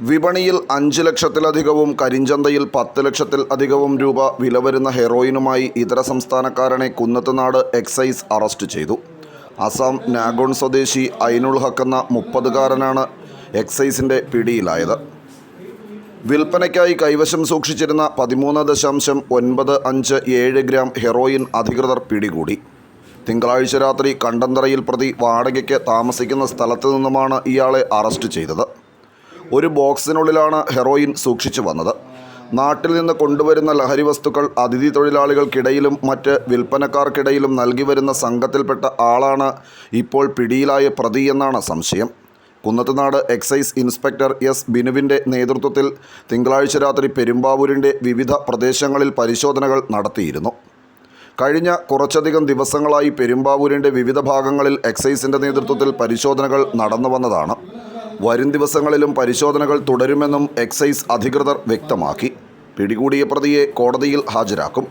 വിപണിയിൽ അഞ്ച് ലക്ഷത്തിലധികവും കരിഞ്ചന്തയിൽ പത്ത് ലക്ഷത്തിൽ അധികവും രൂപ വില വരുന്ന ഹെറോയിനുമായി ഇതര സംസ്ഥാനക്കാരനെ കുന്നത്തുനാട് എക്സൈസ് അറസ്റ്റ് ചെയ്തു. അസം നാഗോൺ സ്വദേശി ഐനുൾ ഹക്ക് എന്ന മുപ്പതുകാരനാണ് എക്സൈസിന്റെ പിടിയിലായത്. വിൽപ്പനയ്ക്കായി കൈവശം സൂക്ഷിച്ചിരുന്ന പതിമൂന്ന് ദശാംശം ഒൻപത് അഞ്ച് ഏഴ് ഗ്രാം ഹെറോയിൻ അധികൃതർ പിടികൂടി. തിങ്കളാഴ്ച രാത്രി കണ്ടന്തറയിൽ പ്രതി വാടകയ്ക്ക് താമസിക്കുന്ന സ്ഥലത്തു നിന്നുമാണ് ഇയാളെ അറസ്റ്റ് ചെയ്തത്. ഒരു ബോക്സിനുള്ളിലാണ് ഹെറോയിൻ സൂക്ഷിച്ചു വന്നത്. നാട്ടിൽ നിന്ന് കൊണ്ടുവരുന്ന ലഹരി വസ്തുക്കൾ അതിഥി തൊഴിലാളികൾക്കിടയിലും മറ്റ് വിൽപ്പനക്കാർക്കിടയിലും നൽകി വരുന്ന സംഘത്തിൽപ്പെട്ട ആളാണ് ഇപ്പോൾ പിടിയിലായ പ്രതി എന്നാണ് സംശയം. കുന്നത്തുനാട് എക്സൈസ് ഇൻസ്പെക്ടർ എസ് ബിനുവിന്റെ നേതൃത്വത്തിൽ തിങ്കളാഴ്ച രാത്രി പെരുമ്പാവൂരിന്റെ വിവിധ പ്രദേശങ്ങളിൽ പരിശോധനകൾ നടത്തിയിരുന്നു. കഴിഞ്ഞ കുറച്ചധികം ദിവസങ്ങളായി പെരുമ്പാവൂരിന്റെ വിവിധ ഭാഗങ്ങളിൽ എക്സൈസിന്റെ നേതൃത്വത്തിൽ പരിശോധനകൾ നടന്നു വന്നതാണ് വരും ദിവസങ്ങളിലും പരിശോധനകൾ തുടരുമെന്നും എക്സൈസ് അധികൃതർ വ്യക്തമാക്കി. പിടികൂടിയ പ്രതിയെ കോടതിയിൽ ഹാജരാക്കും.